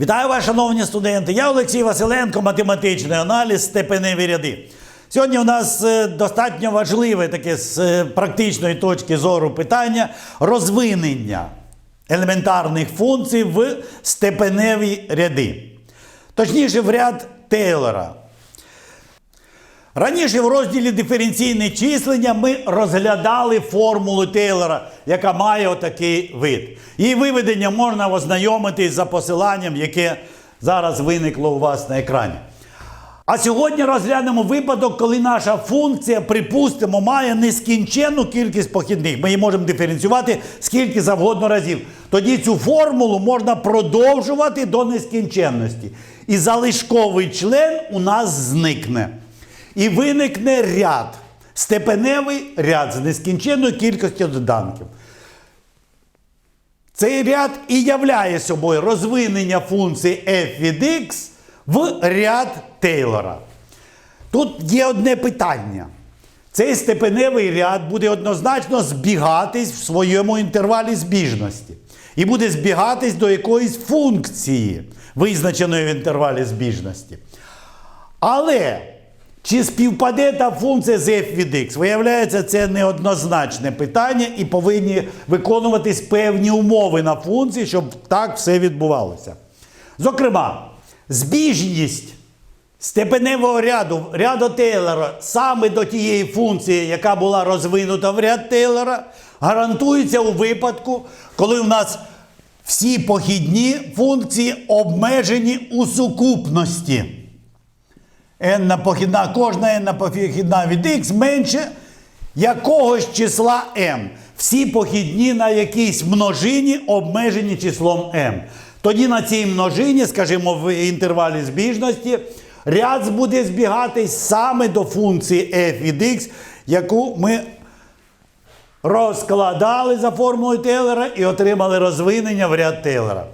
Вітаю вас, шановні студенти! Я Олексій Василенко, математичний аналіз степеневі ряди. Сьогодні у нас е, достатньо важливе таке з е, практичної точки зору питання розвинення елементарних функцій в степеневі ряди. Точніше, в ряд Тейлора. Раніше в розділі диференційне числення ми розглядали формулу Тейлора, яка має отакий вид. Її виведення можна ознайомитись за посиланням, яке зараз виникло у вас на екрані. А сьогодні розглянемо випадок, коли наша функція, припустимо, має нескінченну кількість похідних. Ми її можемо диференціювати скільки завгодно разів. Тоді цю формулу можна продовжувати до нескінченності. І залишковий член у нас зникне. І виникне ряд. Степеневий ряд з нескінченною кількістю доданків. Цей ряд і являє собою розвинення функції f від x в ряд Тейлора. Тут є одне питання. Цей степеневий ряд буде однозначно збігатись в своєму інтервалі збіжності. І буде збігатись до якоїсь функції, визначеної в інтервалі збіжності. Але чи співпаде та функція з f? Виявляється, це неоднозначне питання і повинні виконуватись певні умови на функції, щоб так все відбувалося. Зокрема, збіжність степеневого ряду, ряду Тейлора саме до тієї функції, яка була розвинута в ряд Тейлора, гарантується у випадку, коли в нас всі похідні функції обмежені у сукупності n похідна, кожна n похідна від x менше якогось числа m. Всі похідні на якійсь множині обмежені числом m. Тоді на цій множині, скажімо, в інтервалі збіжності, ряд буде збігатись саме до функції f від x, яку ми розкладали за формулою Тейлора і отримали розвинення в ряд Тейлора.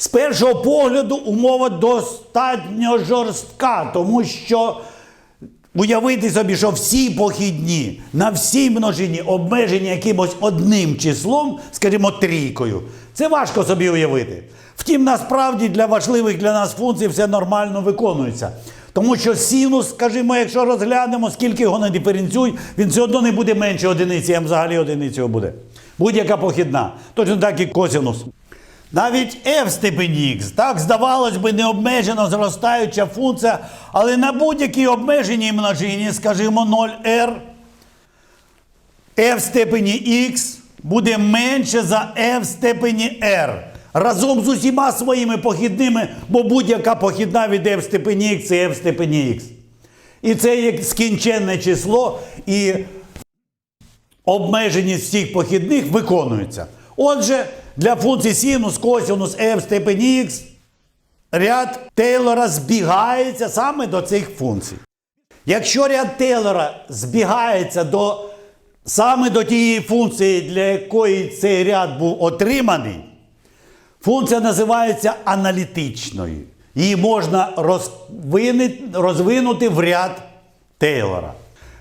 З першого погляду умова достатньо жорстка, тому що уявити собі, що всі похідні на всій множині обмежені якимось одним числом, скажімо, трійкою, це важко собі уявити. Втім, насправді для важливих для нас функцій все нормально виконується. Тому що синус, скажімо, якщо розглянемо, скільки його не диференціюй, він все одно не буде менше одиниці, а взагалі одиницею буде. Будь-яка похідна. Точно так і косинус. Навіть f степені x, так, здавалось би, необмежено зростаюча функція, але на будь-якій обмеженій множині, скажімо, 0r, f в степені x буде менше за f в степені r. Разом з усіма своїми похідними, бо будь-яка похідна від f в степені x це f в степені x. І це як скінченне число, і обмеженість всіх похідних виконується. Отже, для функції синус, косинус f степені x ряд Тейлора збігається саме до цих функцій. Якщо ряд Тейлора збігається до, саме до тієї функції, для якої цей ряд був отриманий, функція називається аналітичною. Її можна розвинути в ряд Тейлора.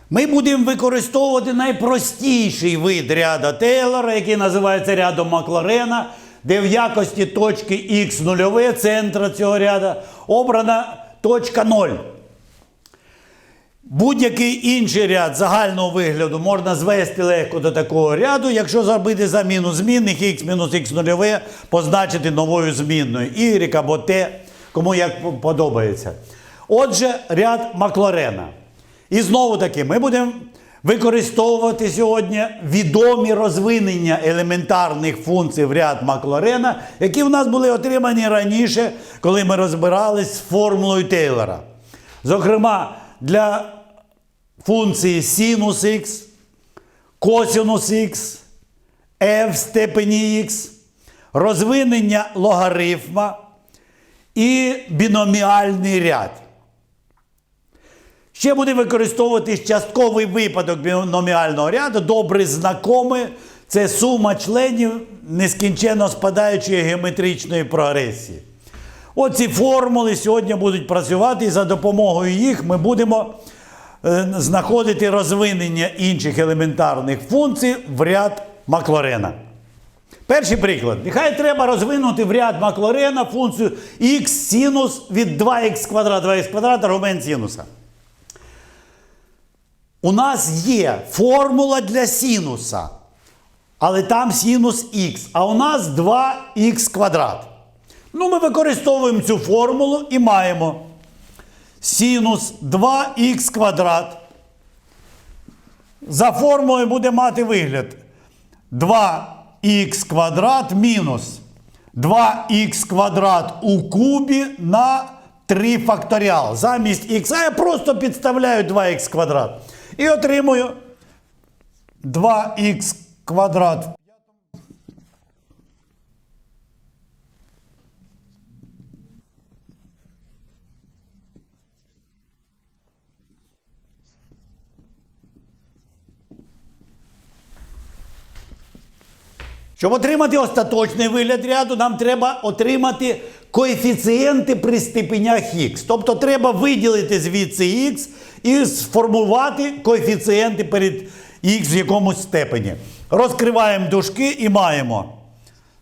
Ми будемо використовувати найпростіший вид ряда Тейлора, який називається рядом Макларена, де в якості точки х нульове центра цього ряда обрана точка 0. Будь-який інший ряд загального вигляду можна звести легко до такого ряду, якщо зробити заміну змінних х мінус х нульове, позначити новою змінною y або t, кому як подобається. Отже, ряд Макларена. І знову таки, ми будемо використовувати сьогодні відомі розвинення елементарних функцій в ряд Макларена, які в нас були отримані раніше, коли ми розбирались з формулою Тейлора. Зокрема, для функції синус х, косинус х, f в степені х, розвинення логарифма і біноміальний ряд. Ще буде використовуватись частковий випадок біноміального ряду, добре знакомий. Це сума членів нескінченно спадаючої геометричної прогресії. Оці формули сьогодні будуть працювати, і за допомогою їх ми будемо е, знаходити розвинення інших елементарних функцій в ряд Маклорена. Перший приклад. Нехай треба розвинути в ряд Маклорена функцію х синус від 2х квадрат, 2х квадрат, аргумент синуса. У нас є формула для синуса, але там синус х, а у нас 2х квадрат. Ну, ми використовуємо цю формулу і маємо синус 2х квадрат. За формулою буде мати вигляд 2х квадрат мінус 2х квадрат у кубі на 3 факторіал. Замість х А я просто підставляю 2х квадрат. І отримую 2х квадрат. Щоб отримати остаточний вигляд ряду, нам треба отримати коефіцієнти при степенях х. Тобто треба виділити звідси х і сформувати коефіцієнти перед х в якомусь степені. Розкриваємо дужки і маємо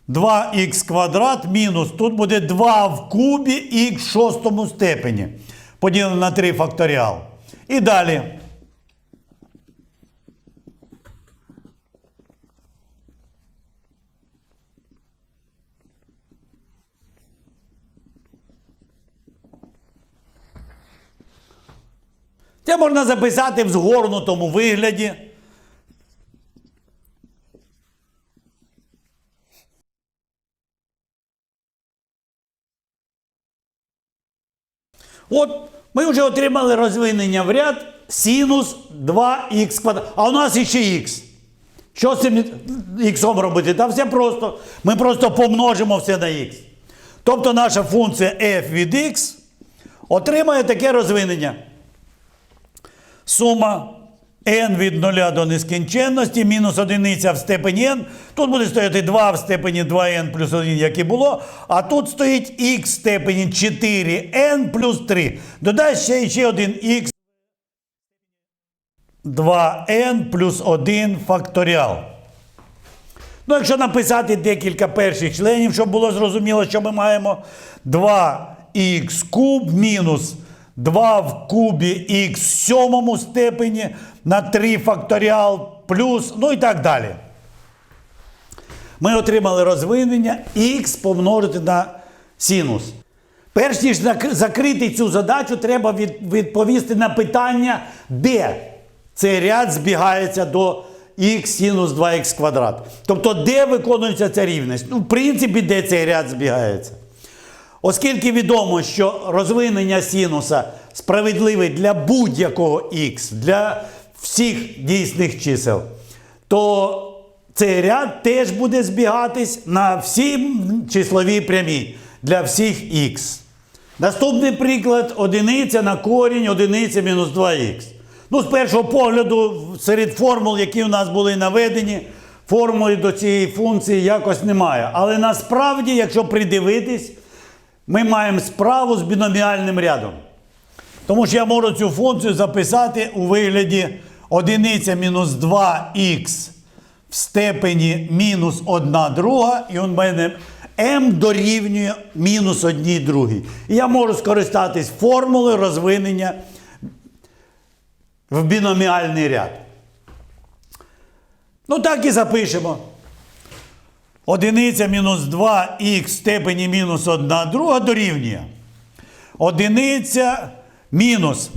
2х квадрат мінус. Тут буде 2 в кубі х в шостому степені. Поділено на 3 факторіал. І далі. Це можна записати в згорнутому вигляді. От ми вже отримали розвинення в ряд синус 2х квадрат. А у нас іще х. Що з цим х робити? Та все просто. Ми просто помножимо все на х. Тобто наша функція f від x отримає таке розвинення. Сума n від 0 до нескінченності, мінус одиниця в степені n. Тут буде стояти 2 в степені 2n плюс 1, як і було. А тут стоїть x в степені 4n плюс 3. Додай ще, ще один x 2n плюс 1 факторіал. Ну, якщо написати декілька перших членів, щоб було зрозуміло, що ми маємо 2х куб мінус 2 в кубі х в сьомому степені на 3 факторіал плюс, ну і так далі. Ми отримали розвинення х помножити на синус. Перш ніж закрити цю задачу, треба відповісти на питання, де цей ряд збігається до х синус 2х квадрат. Тобто, де виконується ця рівність? Ну, в принципі, де цей ряд збігається. Оскільки відомо, що розвинення синуса справедливе для будь-якого х, для всіх дійсних чисел, то цей ряд теж буде збігатись на всі числові прямі для всіх х. Наступний приклад одиниця на корінь одиниця мінус 2х. Ну, з першого погляду, серед формул, які у нас були наведені, формули до цієї функції якось немає. Але насправді, якщо придивитись, ми маємо справу з біноміальним рядом. Тому що я можу цю функцію записати у вигляді одиниця мінус 2х в степені мінус 1 друга, і у мене m дорівнює мінус 1 другій. І я можу скористатись формулою розвинення в біноміальний ряд. Ну так і запишемо. Одиниця мінус 2х в степені мінус 1 друга дорівнює. Одиниця мінус.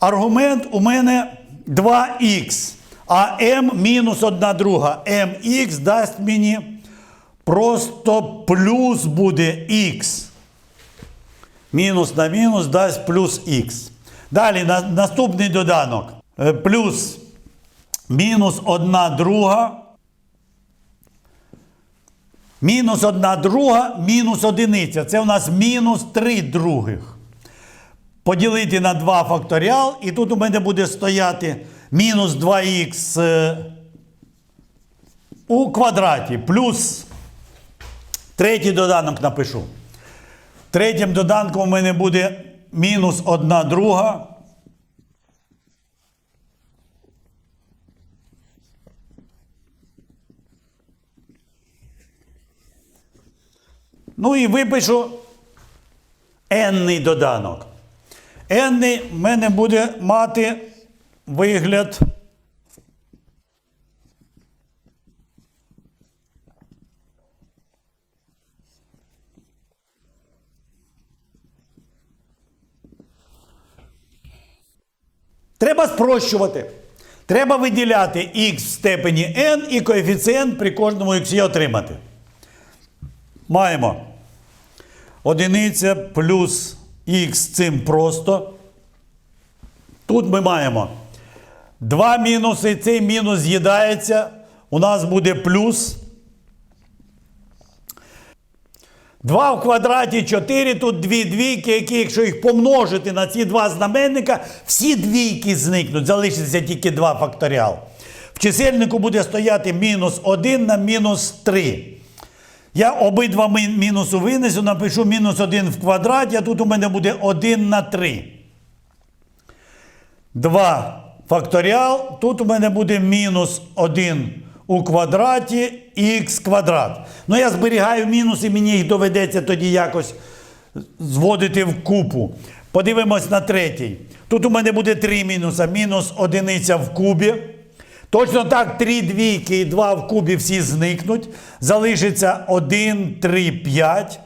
Аргумент у мене 2х. А m мінус 1 друга. mx дасть мені просто плюс буде х. Мінус на мінус дасть плюс х. Далі на, наступний доданок. Е, Плюс мінус 1 друга. Мінус 1 друга, мінус одиниця. Це у нас мінус 3 других. Поділити на 2 факторіал, і тут у мене буде стояти мінус 2х е, у квадраті. Плюс третій доданок напишу. Третім доданком у мене буде мінус 1 друга. Ну і випишу n доданок. n в мене буде мати вигляд. Треба спрощувати. Треба виділяти x в степені n і коефіцієнт при кожному x отримати. Маємо одиниця плюс х цим просто. Тут ми маємо два мінуси, цей мінус з'їдається. У нас буде плюс. 2 в квадраті 4, тут дві двійки, які, якщо їх помножити на ці два знаменника, всі двійки зникнуть, залишиться тільки 2 факторіал. В чисельнику буде стояти мінус 1 на мінус 3. Я обидва мі- мінусу винесу, напишу мінус 1 в квадраті, а тут у мене буде 1 на 3. 2 факторіал. Тут у мене буде мінус 1 у квадраті х квадрат. Ну, я зберігаю мінуси, мені їх доведеться тоді якось зводити в купу. Подивимось на третій. Тут у мене буде 3 мінуса. Мінус одиниця в кубі. Точно так, 3 двійки і 2 в кубі всі зникнуть. Залишиться 1, 3, 5.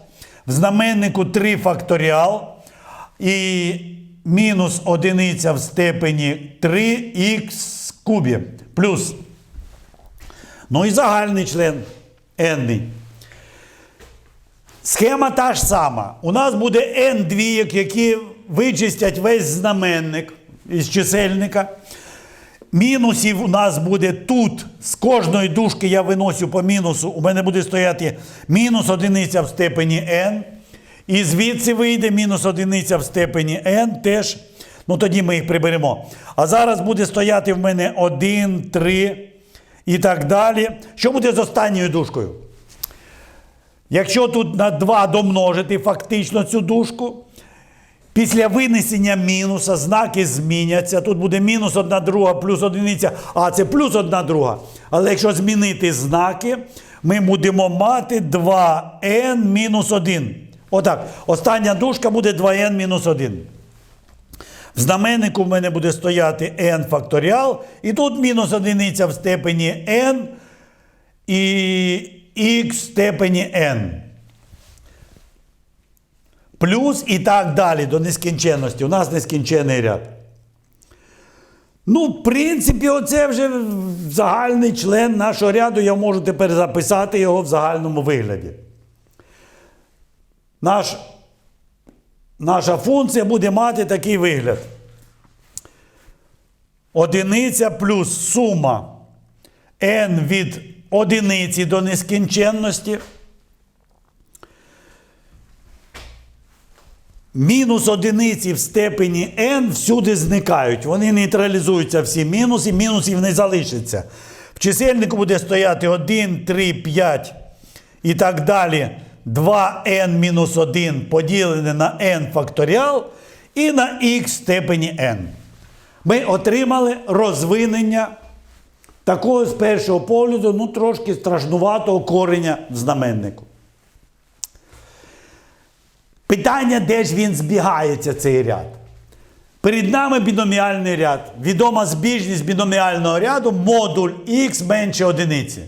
В знаменнику 3 факторіал. І мінус одиниця в степені 3х кубі. Плюс. Ну і загальний член n. Схема та ж сама. У нас буде n двійок, які вичистять весь знаменник із чисельника. Мінусів у нас буде тут. З кожної дужки я виносю по мінусу. У мене буде стояти мінус одиниця в степені n. І звідси вийде мінус одиниця в степені n теж. Ну тоді ми їх приберемо. А зараз буде стояти в мене 1, 3 і так далі. Що буде з останньою дужкою? Якщо тут на 2 домножити фактично цю дужку, після винесення мінуса знаки зміняться. Тут буде мінус 1 друга плюс одиниця, а це плюс 1 друга. Але якщо змінити знаки, ми будемо мати 2n мінус 1. Отак. Остання дужка буде 2n мінус 1. В знаменнику в мене буде стояти n факторіал, і тут мінус одиниця в степені n і x в степені n. Плюс і так далі до нескінченності. У нас нескінчений ряд. Ну, в принципі, оце вже загальний член нашого ряду. Я можу тепер записати його в загальному вигляді. Наш, наша функція буде мати такий вигляд. Одиниця плюс сума n від одиниці до нескінченності. Мінус одиниці в степені n всюди зникають. Вони нейтралізуються всі мінуси, мінусів не залишиться. В чисельнику буде стояти 1, 3, 5 і так далі. 2n мінус 1 поділене на n факторіал і на х в степені n. Ми отримали розвинення такого з першого погляду, ну трошки страшнуватого кореня в знаменнику. Питання, де ж він збігається, цей ряд. Перед нами біноміальний ряд. Відома збіжність біноміального ряду модуль х менше одиниці.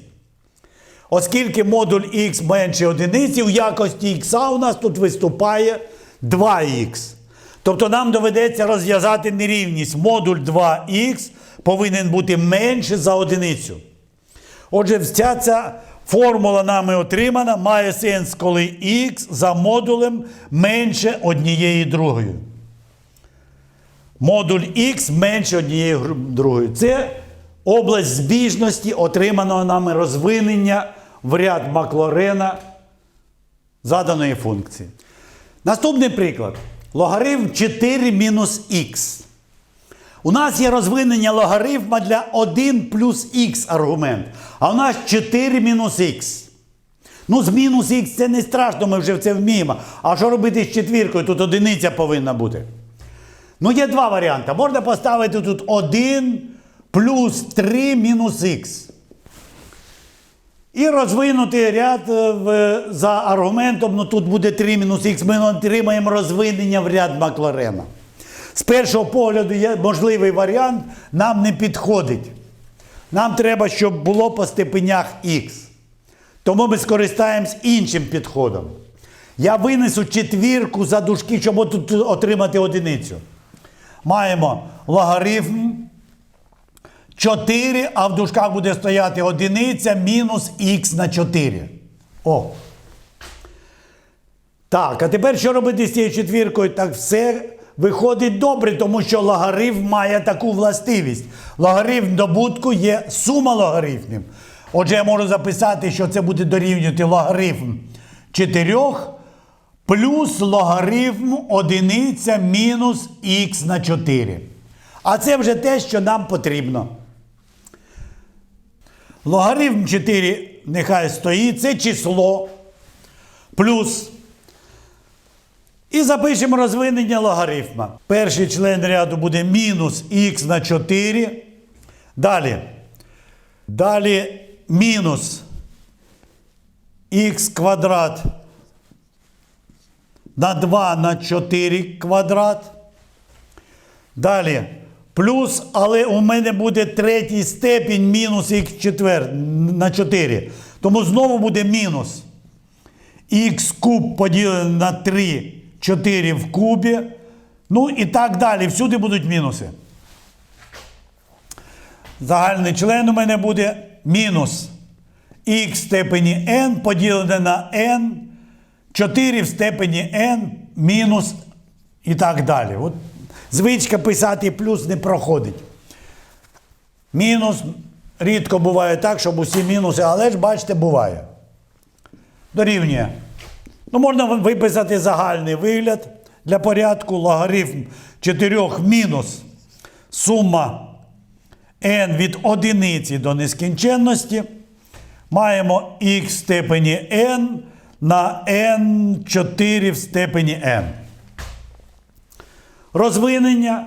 Оскільки модуль х менше одиниці, у якості х у нас тут виступає 2х. Тобто нам доведеться розв'язати нерівність. Модуль 2х повинен бути менше за одиницю. Отже, вся ця формула нами отримана, має сенс, коли х за модулем менше однієї другої. Модуль х менше однієї другої. Це область збіжності, отриманого нами розвинення в ряд Маклорена заданої функції. Наступний приклад. Логарифм 4 мінус х. У нас є розвинення логарифма для 1 плюс х аргумент. А у нас 4 мінус х. Ну, з мінус х це не страшно, ми вже це вміємо. А що робити з четвіркою? Тут одиниця повинна бути. Ну, є два варіанти. Можна поставити тут 1 плюс 3 мінус х. І розвинути ряд е, за аргументом, ну тут буде 3 мінус х, ми отримаємо розвинення в ряд Макларена. З першого погляду є можливий варіант нам не підходить. Нам треба, щоб було по степенях х. Тому ми скористаємось іншим підходом. Я винесу четвірку за дужки, щоб тут отримати одиницю. Маємо логарифм 4, а в дужках буде стояти одиниця мінус х на 4. О. Так, а тепер що робити з цією четвіркою? Так все виходить добре, тому що логарифм має таку властивість. Логарифм добутку є сума логарифмів. Отже, я можу записати, що це буде дорівнювати логарифм 4 плюс логарифм одиниця мінус х на 4. А це вже те, що нам потрібно. Логарифм 4 нехай стоїть, це число плюс. І запишемо розвинення логарифма. Перший член ряду буде мінус х на 4. Далі. Далі мінус х квадрат на 2 на 4 квадрат. Далі. Плюс, але у мене буде третій степінь мінус х четвер на 4. Тому знову буде мінус. Х куб поділене на 3, 4 в кубі. Ну і так далі. Всюди будуть мінуси. Загальний член у мене буде мінус х в степені n поділене на n, 4 в степені n мінус і так далі. От звичка писати плюс не проходить. Мінус рідко буває так, щоб усі мінуси, але ж бачите, буває. Дорівнює. Ну, можна виписати загальний вигляд для порядку логарифм 4 мінус сума n від одиниці до нескінченності. Маємо х в степені n на n 4 в степені n. Розвинення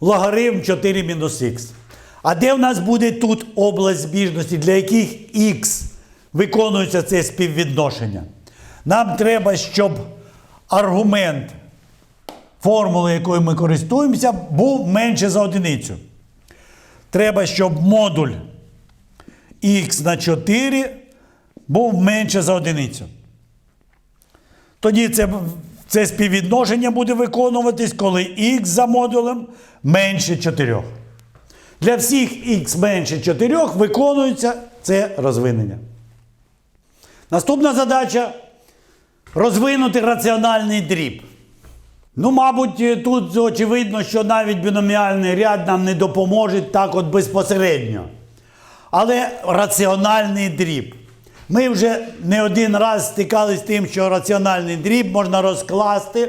логарифм 4 мінус х. А де в нас буде тут область збіжності, для яких х виконується це співвідношення? Нам треба, щоб аргумент формули, якою ми користуємося, був менше за одиницю. Треба, щоб модуль х на 4 був менше за одиницю. Тоді це, це співвідношення буде виконуватись, коли х за модулем менше 4. Для всіх х менше 4 виконується це розвинення. Наступна задача розвинути раціональний дріб. Ну, мабуть, тут очевидно, що навіть біноміальний ряд нам не допоможе так от безпосередньо. Але раціональний дріб. Ми вже не один раз стикалися з тим, що раціональний дріб можна розкласти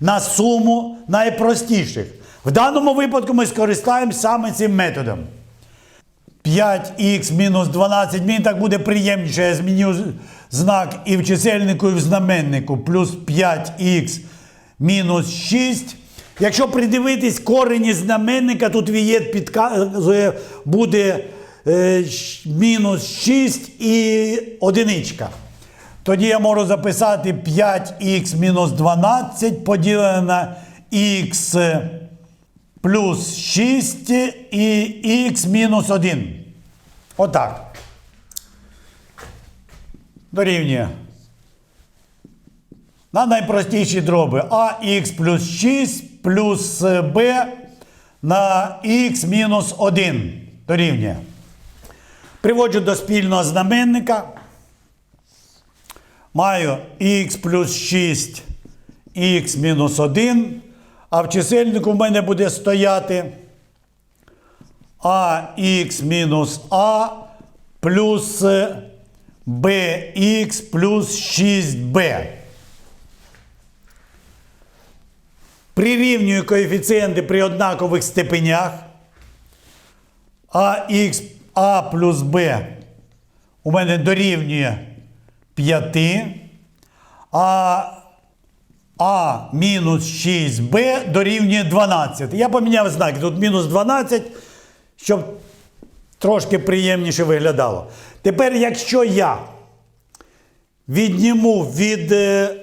на суму найпростіших. В даному випадку ми скористаємося саме цим методом. 5х мінус 12, мені так буде приємніше, я зміню знак і в чисельнику, і в знаменнику, плюс 5х мінус 6. Якщо придивитись корені знаменника, тут вієт підказує, буде е, мінус 6 і одиничка. Тоді я можу записати 5х мінус 12 поділене на х плюс 6 і х мінус 1. Отак. Дорівнює. На найпростіші дроби ах плюс 6 плюс b на х мінус 1 дорівнює. Приводжу до спільного знаменника. Маю х плюс 6 х мінус 1. А в чисельнику в мене буде стояти ах мінус а плюс bx плюс 6b. Прирівнюю коефіцієнти при однакових степенях. ах а плюс b у мене дорівнює 5. А а мінус 6b дорівнює 12. Я поміняв знаки. Тут мінус 12, щоб трошки приємніше виглядало. Тепер, якщо я відніму від е,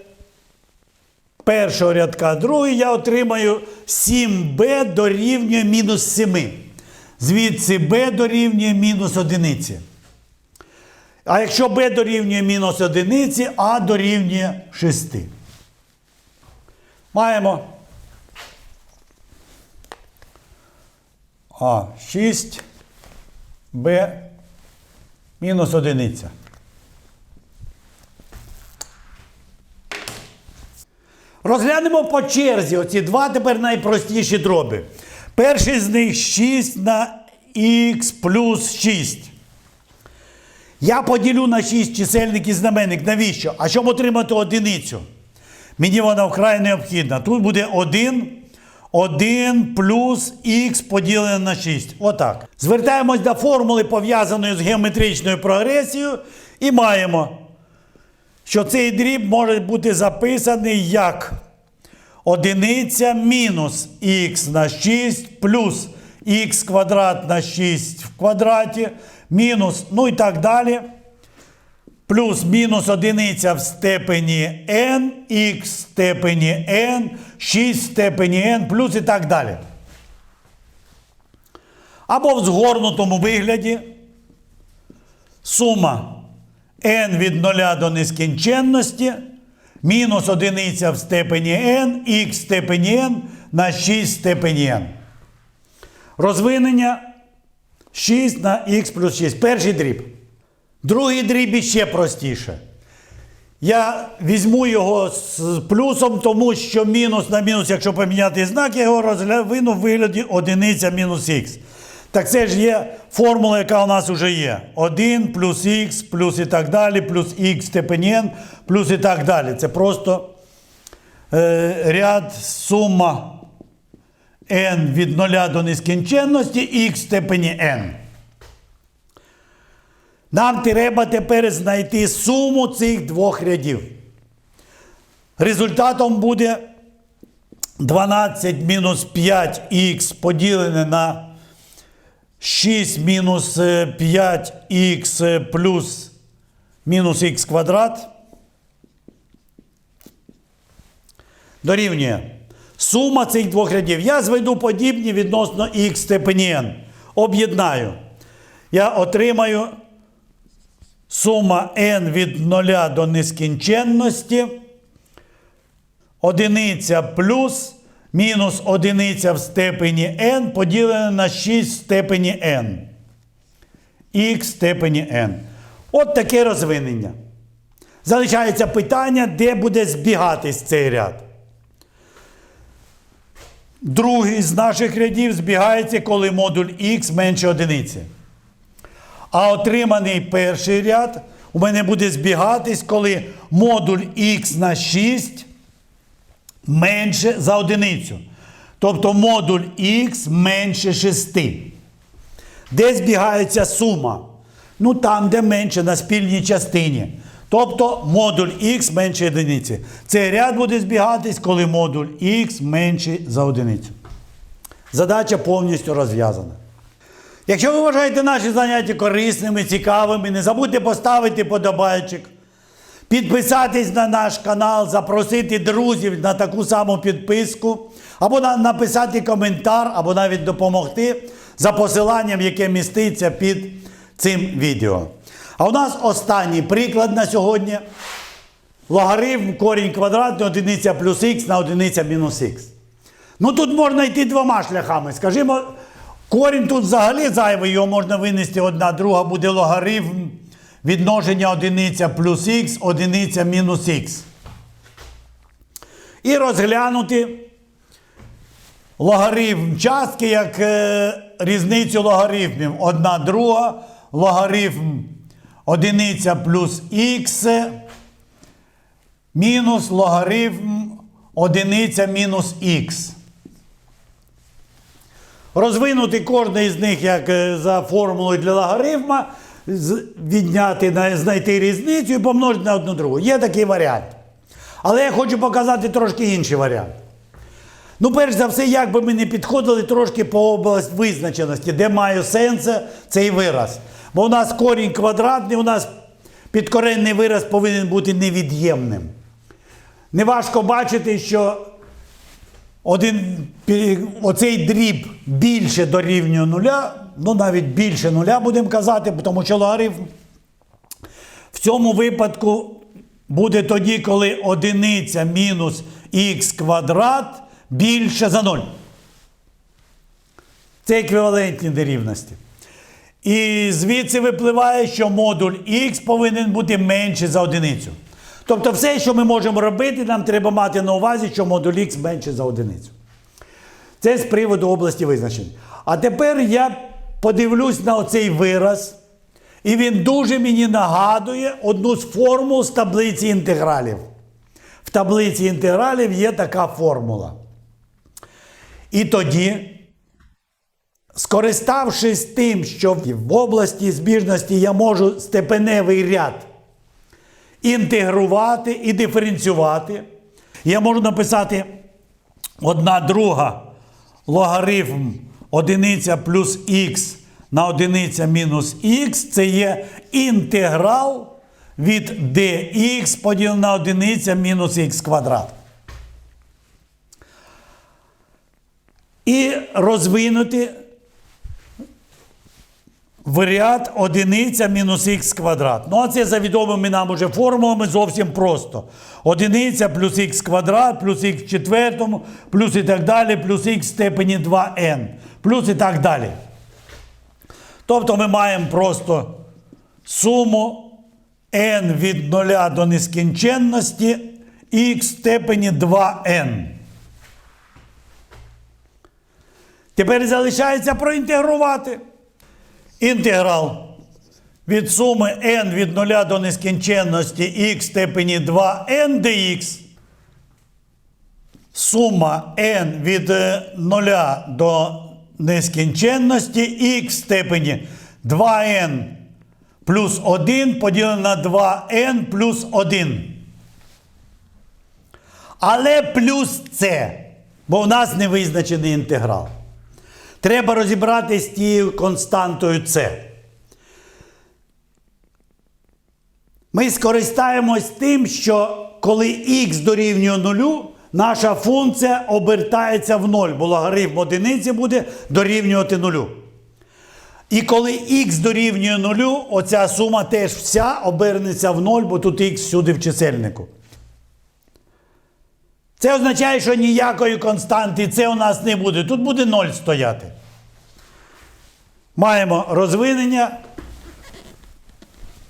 першого рядка другий, я отримаю 7b дорівнює мінус 7. Звідси b дорівнює мінус 1. А якщо b дорівнює мінус 1, а дорівнює 6. Маємо А6 b мінус одиниця. Розглянемо по черзі оці два тепер найпростіші дроби. Перший з них 6 на x плюс 6. Я поділю на 6 чисельник і знаменник. Навіщо? А щоб отримати одиницю? Мені вона вкрай необхідна. Тут буде 1 1 плюс х поділене на 6. Отак. Звертаємось до формули, пов'язаної з геометричною прогресією, і маємо, що цей дріб може бути записаний як одиниця мінус х на 6 плюс х квадрат на 6 в квадраті, мінус, ну і так далі. Плюс мінус одиниця в степені n, х степені n, 6 в степені n, плюс і так далі. Або в згорнутому вигляді сума n від 0 до нескінченності мінус одиниця в степені n, в степені n на 6 в степені n. Розвинення 6 на х плюс 6. Перший дріб. Другий дріб іще простіше. Я візьму його з плюсом, тому що мінус на мінус, якщо поміняти знак, я його розвину в вигляді одиниця мінус х. Так це ж є формула, яка у нас вже є. 1 плюс х, плюс і так далі, плюс х степені n, плюс і так далі. Це просто е, ряд сума n від 0 до нескінченності, х степені n. Нам треба тепер знайти суму цих двох рядів. Результатом буде 12 мінус 5х поділене на 6 мінус 5х плюс мінус х квадрат. Дорівнює. Сума цих двох рядів. Я зведу подібні відносно х степені n. Об'єднаю. Я отримаю сума n від 0 до нескінченності. Одиниця плюс мінус одиниця в степені n поділене на 6 в степені n. х в степені n. От таке розвинення. Залишається питання, де буде збігатись цей ряд. Другий з наших рядів збігається, коли модуль х менше одиниці. А отриманий перший ряд у мене буде збігатись, коли модуль х на 6 менше за одиницю. Тобто модуль х менше 6. Де збігається сума? Ну там, де менше на спільній частині. Тобто модуль х менше одиниці. Цей ряд буде збігатись, коли модуль х менший за одиницю. Задача повністю розв'язана. Якщо ви вважаєте наші заняття корисними, цікавими, не забудьте поставити подобайчик, підписатись на наш канал, запросити друзів на таку саму підписку, або на- написати коментар, або навіть допомогти за посиланням, яке міститься під цим відео. А у нас останній приклад на сьогодні. Логарифм корінь квадратний одиниця плюс х на одиниця мінус х. Ну тут можна йти двома шляхами. Скажімо, корінь тут взагалі зайвий, його можна винести одна, друга буде логарифм відношення одиниця плюс х, одиниця мінус х. І розглянути логарифм частки як е, різницю логарифмів. Одна друга, логарифм одиниця плюс х, мінус логарифм одиниця мінус х. Розвинути кожне із них як е, за формулою для логарифма, відняти, знайти різницю і помножити на одну другу. Є такий варіант. Але я хочу показати трошки інший варіант. Ну, перш за все, як би ми не підходили трошки по область визначеності, де має сенс цей вираз. Бо у нас корінь квадратний, у нас підкоренний вираз повинен бути невід'ємним. Неважко бачити, що один, оцей дріб більше дорівнює нуля, ну навіть більше нуля будемо казати, тому що логарифм в цьому випадку буде тоді, коли одиниця мінус х квадрат більше за 0. Це еквівалентні нерівності. І звідси випливає, що модуль х повинен бути менший за одиницю. Тобто, все, що ми можемо робити, нам треба мати на увазі, що модуль х менший за одиницю. Це з приводу області визначень. А тепер я подивлюсь на оцей вираз, і він дуже мені нагадує одну з формул з таблиці інтегралів. В таблиці інтегралів є така формула. І тоді, скориставшись тим, що в області збіжності я можу степеневий ряд інтегрувати і диференціювати, я можу написати одна друга логарифм одиниця плюс х на одиниця мінус х, це є інтеграл від dx поділене на одиниця мінус х квадрат. І розвинути в ряд одиниця мінус х квадрат. Ну, а це за відомими нам уже формулами зовсім просто. Одиниця плюс х квадрат, плюс х в четвертому, плюс і так далі, плюс х в степені 2n, плюс і так далі. Тобто ми маємо просто суму n від 0 до нескінченності х в степені 2n. Тепер залишається проінтегрувати. Інтеграл від суми n від 0 до нескінченності х в степені 2n dx. Сума n від е, 0 до нескінченності х в степені 2n плюс 1 поділено на 2n плюс 1. Але плюс це, бо в нас не визначений інтеграл. Треба розібратися з тією константою С. Ми скористаємось тим, що коли х дорівнює нулю, наша функція обертається в ноль, бо логарифм одиниці буде дорівнювати нулю. І коли х дорівнює нулю, оця сума теж вся обернеться в ноль, бо тут х всюди в чисельнику. Це означає, що ніякої константи це у нас не буде. Тут буде 0 стояти. Маємо розвинення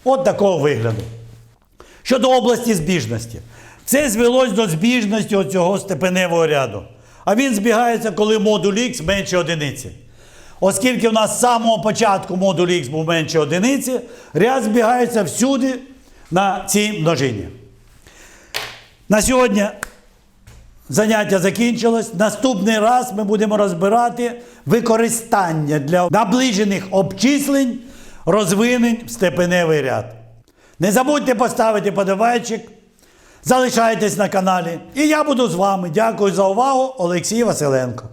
от такого вигляду. Щодо області збіжності. Це звелось до збіжності оцього степеневого ряду. А він збігається, коли модуль х менше одиниці. Оскільки в нас з самого початку модуль х був менше одиниці, ряд збігається всюди на цій множині. На сьогодні Заняття закінчилось. Наступний раз ми будемо розбирати використання для наближених обчислень розвинень в степеневий ряд. Не забудьте поставити подавайчик, залишайтесь на каналі. І я буду з вами. Дякую за увагу, Олексій Василенко.